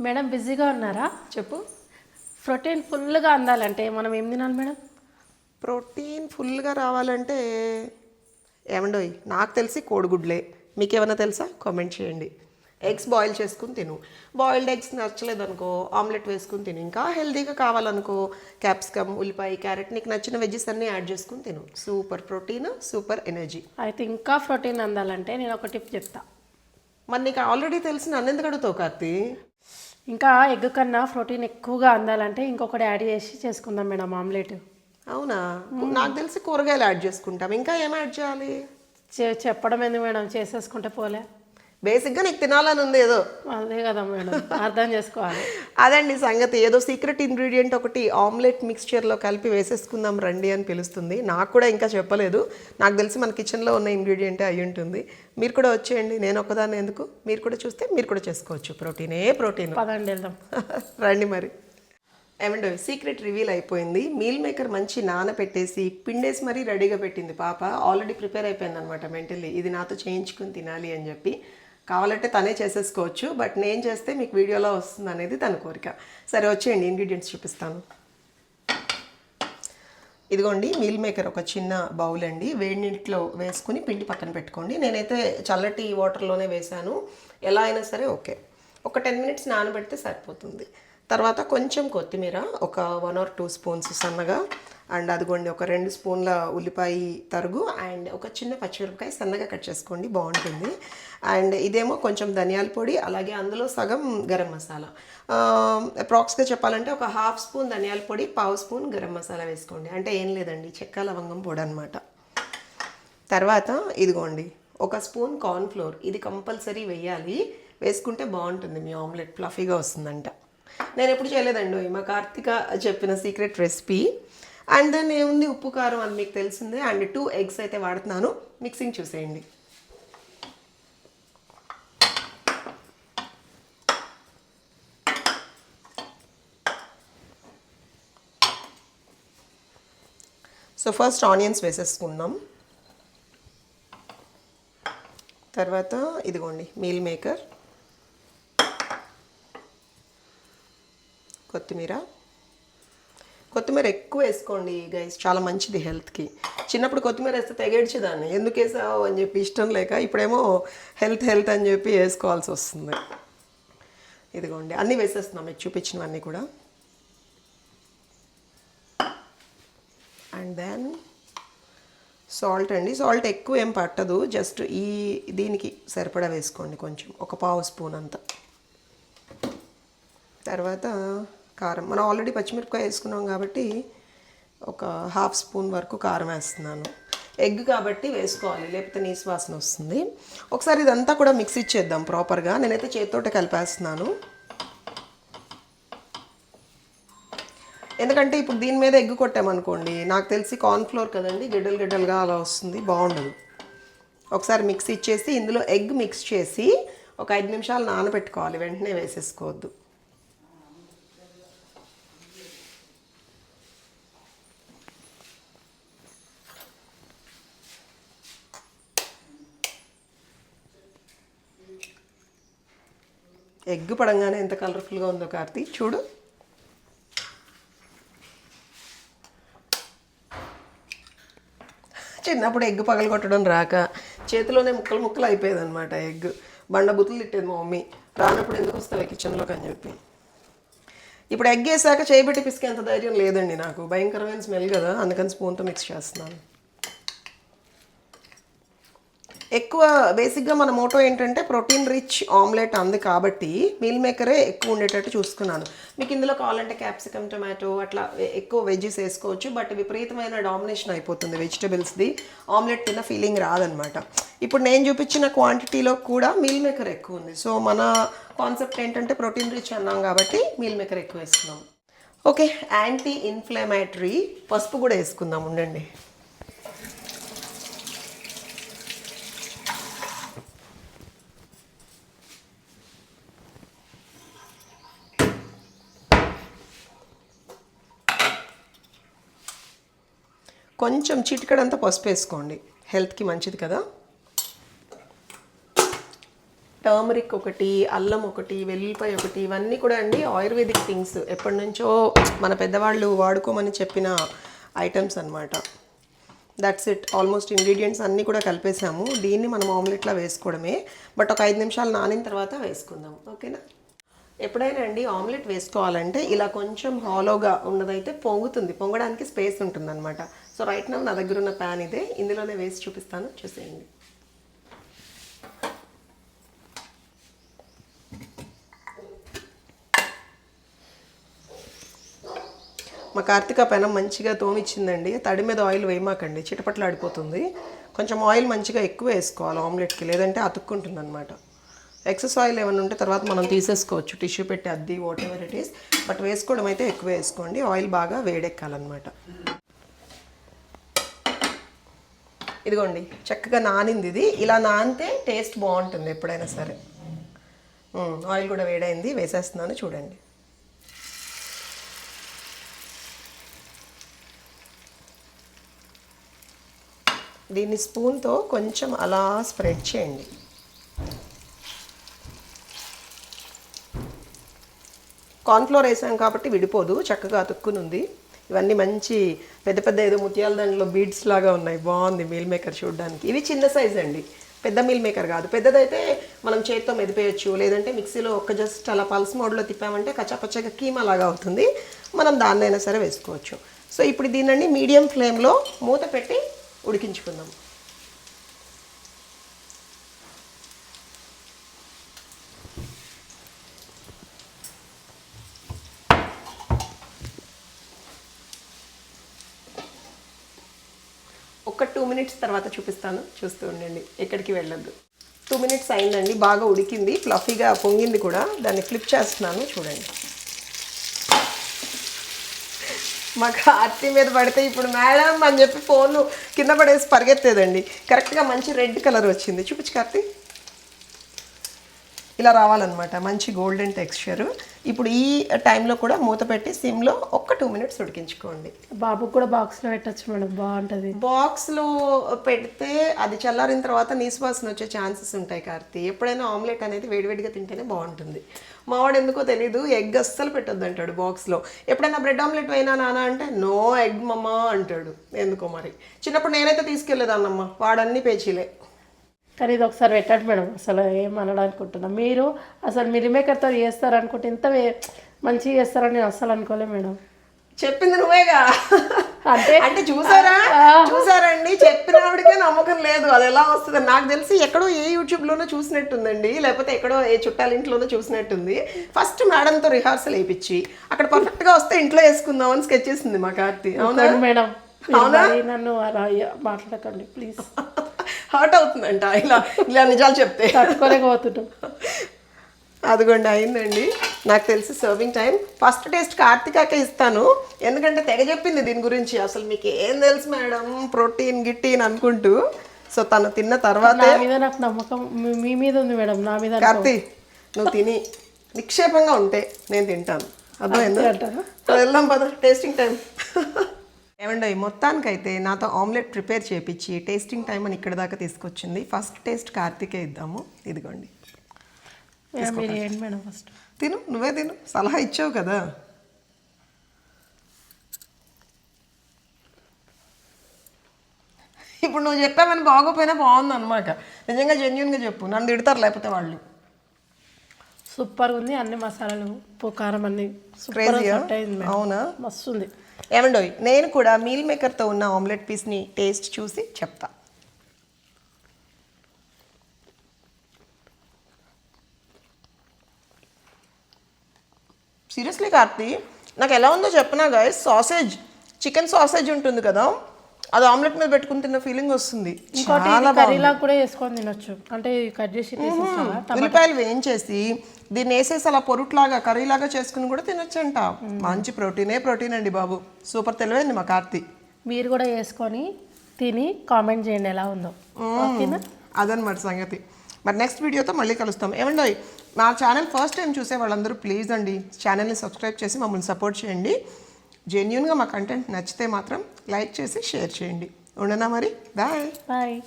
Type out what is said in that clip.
Madam బిజీగా ఉన్నారా? చెప్పు. ప్రోటీన్ ఫుల్గా అందాలంటే మనం ఏం తినాలి మేడం? ప్రోటీన్ ఫుల్గా రావాలంటే ఏమండోయ్ నాకు తెలిసి కోడిగుడ్లే. మీకు ఏమైనా తెలుసా? కామెంట్ చేయండి. ఎగ్స్ బాయిల్ చేసుకుని తిను. బాయిల్డ్ ఎగ్స్ నచ్చలేదు అనుకో ఆమ్లెట్ వేసుకుని తిను. ఇంకా హెల్తీగా కావాలనుకో క్యాప్సికమ్ ఉల్లిపాయ క్యారెట్ నీకు నచ్చిన వెజ్జెస్ అన్నీ యాడ్ చేసుకుని తిను. Super protein super energy. అయితే ఇంకా ప్రోటీన్ అందాలంటే నేను ఒక టిప్ చెప్తా. మరి నీకు ఆల్రెడీ తెలిసి నన్ను ఎందుకు అడుగుతావు కార్తీ? ఇంకా ఎగ్ కన్నా ప్రోటీన్ ఎక్కువగా అందాలంటే ఇంకొకటి యాడ్ చేసి చేసుకుందాం మేడం ఆమ్లెట్. అవునా? నాకు తెలిసి కూరగాయలు యాడ్ చేసుకుంటాం. ఇంకా ఏం యాడ్ చేయాలి? చెప్పడం ఎందుకు మేడం? చేసేసుకుంటే పోలే. బేసిక్గా నీకు తినాలని ఉంది ఏదో. అదే కదా మేడం అర్థం చేసుకోవాలి. అదండి సంగతి. ఏదో సీక్రెట్ ఇంగ్రీడియంట్ ఒకటి ఆమ్లెట్ మిక్స్చర్లో కలిపి వేసేసుకుందాం రండి అని పిలుస్తుంది. నాకు కూడా ఇంకా చెప్పలేదు. నాకు తెలిసి మన కిచెన్లో ఉన్న ఇంగ్రీడియంటే అయి ఉంటుంది. మీరు కూడా వచ్చేయండి. నేను ఒక్కదాన్ని ఎందుకు? మీరు కూడా చూస్తే మీరు కూడా చేసుకోవచ్చు. ప్రోటీనే ప్రోటీన్. పదండి వెళ్దాం. రండి మరి. ఏమండి సీక్రెట్ రివీల్ అయిపోయింది. మీల్ మేకర్ మంచి నానపెట్టేసి పిండేసి మరీ రెడీగా పెట్టింది పాప. ఆల్రెడీ ప్రిపేర్ అయిపోయింది అనమాట మెంటల్లీ ఇది నాతో చేయించుకుని తినాలి అని చెప్పి. కావాలంటే తనే చేసేసుకోవచ్చు బట్ నేను చేస్తే మీకు వీడియోలో వస్తుంది అనేది తన కోరిక. సరే వచ్చేయండి ఇంగ్రీడియంట్స్ చూపిస్తాను. ఇదిగోండి మీల్ మేకర్ ఒక చిన్న బౌల్ అండి. వేడి నీటిలో వేసుకుని పిండి పక్కన పెట్టుకోండి. నేనైతే చల్లటి వాటర్లోనే వేశాను. ఎలా అయినా సరే ఓకే. ఒక టెన్ మినిట్స్ నానబెడితే సరిపోతుంది. తర్వాత కొంచెం కొత్తిమీర ఒక వన్ ఆర్ టూ స్పూన్స్ సన్నగా అండ్ అదిగోండి ఒక రెండు స్పూన్ల ఉల్లిపాయ తరుగు అండ్ ఒక చిన్న పచ్చిమిరపకాయ సన్నగా కట్ చేసుకోండి బాగుంటుంది. అండ్ ఇదేమో కొంచెం ధనియాల పొడి అలాగే అందులో సగం గరం మసాలా. అప్రాక్స్గా చెప్పాలంటే ఒక హాఫ్ స్పూన్ ధనియాల పొడి పావు స్పూన్ గరం మసాలా వేసుకోండి. అంటే ఏం లేదండి చెక్క లవంగం పొడి అనమాట తర్వాత ఇదిగోండి ఒక స్పూన్ కార్న్ ఫ్లోర్ ఇది కంపల్సరీ వేయాలి. వేసుకుంటే బాగుంటుంది మీ ఆమ్లెట్ ఫ్లఫీగా వస్తుందంట. నేను ఎప్పుడు చేయలేదండి మా కార్తిక చెప్పిన సీక్రెట్ రెసిపీ. అండ్ దెన్ ఏముంది ఉప్పు కారం అని మీకు తెలిసిందే. అండ్ టూ ఎగ్స్ అయితే వాడుతున్నాను. మిక్సింగ్ చూసేయండి. సో ఫస్ట్ ఆనియన్స్ వేసేసుకుందాం. తర్వాత ఇదిగోండి మీల్ మేకర్ కొత్తిమీర. కొత్తిమీర ఎక్కువ వేసుకోండి గైస్ చాలా మంచిది హెల్త్కి. చిన్నప్పుడు కొత్తిమీర వేస్తే తెగేడ్చేదాన్ని. ఎందుకు వేసావు అని చెప్పి ఇష్టం లేక ఇప్పుడేమో హెల్త్ హెల్త్ అని చెప్పి వేసుకోవాల్సి వస్తుంది. ఇదిగోండి అన్నీ వేసేస్తున్నాం. మీకు చూపించినవన్నీ కూడా. అండ్ దెన్ సాల్ట్ అండి. సాల్ట్ ఎక్కువ ఏం పట్టదు. జస్ట్ ఈ దీనికి సరిపడా వేసుకోండి కొంచెం. ఒక పావు స్పూన్ అంత. తర్వాత కారం. మనం ఆల్రెడీ పచ్చిమిరపకాయ వేసుకున్నాం కాబట్టి ఒక హాఫ్ స్పూన్ వరకు కారం వేస్తున్నాను. ఎగ్ కాబట్టి వేసుకోవాలి లేకపోతే నీ వాసన వస్తుంది. ఒకసారి ఇదంతా కూడా మిక్స్ ఇచ్చేద్దాం ప్రాపర్గా. నేనైతే చేతితోటే కలిపేస్తున్నాను. ఎందుకంటే ఇప్పుడు దీని మీద ఎగ్గు కొట్టామనుకోండి నాకు తెలిసి కార్న్ఫ్లోర్ కదండి గిడ్డలు గిడ్డలుగా అలా వస్తుంది బాగుండదు. ఒకసారి మిక్స్ ఇచ్చేసి ఇందులో ఎగ్ మిక్స్ చేసి ఒక ఐదు నిమిషాలు నానబెట్టుకోవాలి వెంటనే వేసేసుకోవద్దు. ఎగ్ పడంగానే ఎంత కలర్ఫుల్గా ఉందో కార్తీ చూడు. చిన్నప్పుడు ఎగ్ పగలగొట్టడం రాక చేతిలోనే ముక్కలు ముక్కలు అయిపోయేది అనమాట ఎగ్ బండ బుతులు తిట్టేది మా మమ్మీ. రానప్పుడు ఎందుకు వస్తావు కిచెన్లోకి అని చెప్పి. ఇప్పుడు ఎగ్ వేసాక చేయబెట్టి పిసికేంత ధైర్యం లేదండి నాకు. భయంకరమైన స్మెల్ కదా అందుకని స్పూన్తో మిక్స్ చేస్తున్నాను. ఎక్కువ బేసిక్గా మన మోటో ఏంటంటే ప్రోటీన్ రిచ్ ఆమ్లెట్ అంది కాబట్టి మీల్ మేకరే ఎక్కువ ఉండేటట్టు చూసుకున్నాను. మీకు ఇందులో కావాలంటే క్యాప్సికమ్ టొమాటో అట్లా ఎక్కువ వెజ్జెస్ వేసుకోవచ్చు. బట్ విపరీతమైన డామినేషన్ అయిపోతుంది వెజిటబుల్స్ది ఆమ్లెట్ తిన్న ఫీలింగ్ రాదనమాట. ఇప్పుడు నేను చూపించిన క్వాంటిటీలో కూడా మీల్ మేకర్ ఎక్కువ ఉంది. సో మన కాన్సెప్ట్ ఏంటంటే ప్రోటీన్ రిచ్ అన్నాం కాబట్టి మీల్ మేకర్ ఎక్కువ వేసుకున్నాం. ఓకే యాంటీ ఇన్ఫ్లమేటరీ పసుపు కూడా వేసుకుందాం ఉండండి. కొంచెం చిటికడంతా పసుపు వేసుకోండి హెల్త్కి మంచిది కదా. టర్మరిక్ ఒకటి అల్లం ఒకటి వెల్లుల్లిపాయ ఒకటి ఇవన్నీ కూడా అండి ఆయుర్వేదిక్ థింగ్స్. ఎప్పటి నుంచో మన పెద్దవాళ్ళు వాడుకోమని చెప్పిన ఐటమ్స్ అన్నమాట. దట్స్ ఇట్ ఆల్మోస్ట్ ఇంగ్రీడియంట్స్ అన్నీ కూడా కలిపేసాము. దీన్ని మనం ఆమ్లెట్లో వేసుకోవడమే. బట్ ఒక ఐదు నిమిషాలు నానిన తర్వాత వేసుకుందాం. ఓకేనా? ఎప్పుడైనా అండి ఆమ్లెట్ వేసుకోవాలంటే ఇలా కొంచెం హాలోగా ఉన్నదైతే పొంగుతుంది పొంగడానికి స్పేస్ ఉంటుంది అనమాట సో రైట్ నా నా దగ్గర ఉన్న ప్యాన్ ఇదే ఇందులోనే వేసి చూపిస్తాను చూసేయండి. మా కార్తీక పెనం మంచిగా తోమిచ్చిందండి. తడి మీద ఆయిల్ వేయమాకండి చిటపట్లు ఆడిపోతుంది కొంచెం ఆయిల్ మంచిగా ఎక్కువ వేసుకోవాలి ఆమ్లెట్కి లేదంటే అతుక్కుంటుంది అనమాట ఎక్సెస్ ఆయిల్ ఏమైనా ఉంటే తర్వాత మనం తీసేసుకోవచ్చు. టిష్యూ పెట్టి అద్ది whatever it is but వేసుకోవడం అయితే ఎక్కువ వేసుకోండి. ఆయిల్ బాగా వేడెక్కాలన్నమాట. ఇదిగోండి చక్కగా నానింది ఇది. ఇలా నానితే టేస్ట్ బాగుంటుంది ఎప్పుడైనా సరే. ఆయిల్ కూడా వేడైంది. వేసేస్తున్నాను చూడండి. దీన్ని స్పూన్తో కొంచెం అలా స్ప్రెడ్ చేయండి. కార్న్ఫ్లోర్ వేసాం కాబట్టి విడిపోదు చక్కగా అతుక్కునుంది. ఇవన్నీ మంచి పెద్ద పెద్ద ఏదో ముత్యాల దాంట్లో బీడ్స్ లాగా ఉన్నాయి. బాగుంది మీల్ మేకర్ చూడడానికి. ఇవి చిన్న సైజ్ అండి. పెద్ద మీల్ మేకర్ కాదు. పెద్దదైతే మనం చేతితో మెదిపేయచ్చు. లేదంటే మిక్సీలో ఒక్క జస్ట్ అలా పల్స్ మోడ్లో తిప్పామంటే కచ్చపచ్చగా కీమా లాగా అవుతుంది. మనం దాన్నైనా సరే వేసుకోవచ్చు. సో ఇప్పుడు దీనండి మీడియం ఫ్లేమ్లో మూత పెట్టి ఉడికించుకుందాం. ఒక టూ మినిట్స్ తర్వాత చూపిస్తాను. చూస్తూ ఉండండి. ఎక్కడికి వెళ్ళొద్దు. టూ మినిట్స్ అయిందండి. బాగా ఉడికింది. ఫ్లఫీగా పొంగింది కూడా. దాన్ని ఫ్లిప్ చేస్తున్నాను. చూడండి. మాకు అత్తి మీద పడితే ఇప్పుడు మేడం అని చెప్పి ఫోన్ కింద పడేసి పరిగెత్తేదండి. కరెక్ట్గా మంచి రెడ్ కలర్ వచ్చింది. చూపించు కార్తీ. ఇలా రావాలన్నమాట. మంచి గోల్డెన్ టెక్స్చర్ ఇప్పుడు ఈ టైంలో కూడా మూత పెట్టి సిమ్లో ఒక్క టూ మినిట్స్ ఉడికించుకోండి. బాబుకి కూడా బాక్స్లో పెట్టచ్చు మేడం బాగుంటుంది. బాక్స్లో పెడితే అది చల్లారిన తర్వాత నీసువాసన వచ్చే ఛాన్సెస్ ఉంటాయి కార్తీ. ఎప్పుడైనా ఆమ్లెట్ అనేది వేడివేడిగా తింటేనే బాగుంటుంది. మావాడు ఎందుకో తెలీదు ఎగ్ అస్సలు పెట్టొద్దు అంటాడు బాక్స్లో ఎప్పుడైనా బ్రెడ్ ఆమ్లెట్ అయినా నాన్న అంటే నో ఎగ్ మమ్మా అంటాడు. ఎందుకో మరి. చిన్నప్పుడు నేనైతే తీసుకెళ్ళేదాన్నమ్మా వాడన్నీ పేచీలే. కానీ ఇది ఒకసారి పెట్టండి మేడం. అసలు ఏం అనడానుకుంటున్నా. మీరు అసలు మిల్లిమేకర్తో చేస్తారనుకుంటే ఇంత మంచిగా చేస్తారని నేను అస్సలు అనుకోలే మేడం. చెప్పింది నువ్వేగా? అంటే అంటే చూసారా? చూసారండి? చెప్పిన ఆవిడకే నమ్మకం లేదు. అది ఎలా వస్తుంది? నాకు తెలిసి ఎక్కడో ఏ యూట్యూబ్ లోనో చూసినట్టుందండి. లేకపోతే ఎక్కడో ఏ చుట్టాల ఇంట్లోనో చూసినట్టుంది. ఫస్ట్ మేడంతో రిహార్సల్ వేయించి అక్కడ పర్ఫెక్ట్గా వస్తే ఇంట్లో వేసుకుందాం అని స్కెచ్ చేసింది మా కార్తీ. అవునా? మేడం. మరీ నన్ను అలా మాట్లాడకండి ప్లీజ్. హర్ట్ అవుతుందంట. ఇలా ఇలా నిజాలు చెప్తే. తట్టుకోలేకపోతున్నాం అదిగోండి అయిందండి. నాకు తెలిసి సర్వింగ్ టైం ఫస్ట్ టేస్ట్ కార్తికాకే ఇస్తాను. ఎందుకంటే తెగ చెప్పింది దీని గురించి. అసలు మీకు ఏం తెలుసు మేడం? ప్రోటీన్ గిట్టీన్ అనుకుంటూ. సో తను తిన్న తర్వాత నా మీద నాకు నమ్మకం మీ- మీద ఉంది మేడం. నా మీద. కార్తీ నువ్వు తిని నిక్షేపంగా ఉంటే నేను తింటాను. అర్థమైందా? వెళ్దాం పద టేస్టింగ్ టైం ఏమండి మొత్తానికైతే నాతో ఆమ్లెట్ ప్రిపేర్ చేపించి టేస్టింగ్ టైం అని ఇక్కడ దాకా తీసుకొచ్చింది. ఫస్ట్ టేస్ట్ కార్తీకే ఇద్దాము. ఇదిగోండి. Madam, first? తిను నువ్వే తిను. సలహా ఇచ్చావు కదా. ఇప్పుడు నువ్వు చెప్పావని బాగోపోయినా బాగుంది అనమాట నిజంగా జెన్యున్గా చెప్పు. నన్ను తిడతారు లేకపోతే వాళ్ళు. సూపర్ ఉంది. అన్ని మసాలాలు ఉప్పు కారం అన్ని అవునా? మస్తు ఉంది ఏమండోయ్ నేను కూడా మీల్ మేకర్తో ఉన్న ఆమ్లెట్ పీస్ని టేస్ట్ చూసి చెప్తా. సీరియస్లీ కార్తీ నాకు ఎలా ఉందో చెప్పనా గాయస్ సాసేజ్ చికెన్ సాసేజ్ ఉంటుంది కదా? అది ఆమ్లెట్ మీద పెట్టుకుని తిన్న ఫీలింగ్ వస్తుంది. ఇంకోటి ఇది కర్రీలా కూడా వేసుకొని తినొచ్చు. అంటే కట్ చేసి ఉల్లిపాయలు వేయించేసి దీన్ని వేసేసి అలా పొరుట్లాగా కర్రీలాగా చేసుకుని కూడా తినొచ్చంట. మంచి ప్రోటీనే ప్రోటీన్ అండి బాబు. సూపర్ తెలివైంది మా కార్తీ. మీరు కూడా వేసుకొని తిని కామెంట్ చేయండి ఎలా ఉందో. ఓకేనా? అదనమాట సంగతి. మరి నెక్స్ట్ వీడియోతో మళ్ళీ కలుస్తాం. ఏమండి నా ఛానల్ ఫస్ట్ టైం చూసే వాళ్ళందరూ ప్లీజ్ అండి ఛానల్ని సబ్స్క్రైబ్ చేసి మమ్మల్ని సపోర్ట్ చేయండి. జెన్యున్గా మా కంటెంట్ నచ్చితే మాత్రం లైక్ చేసి షేర్ చేయండి. ఉండనా మరి? బాయ్. బాయ్.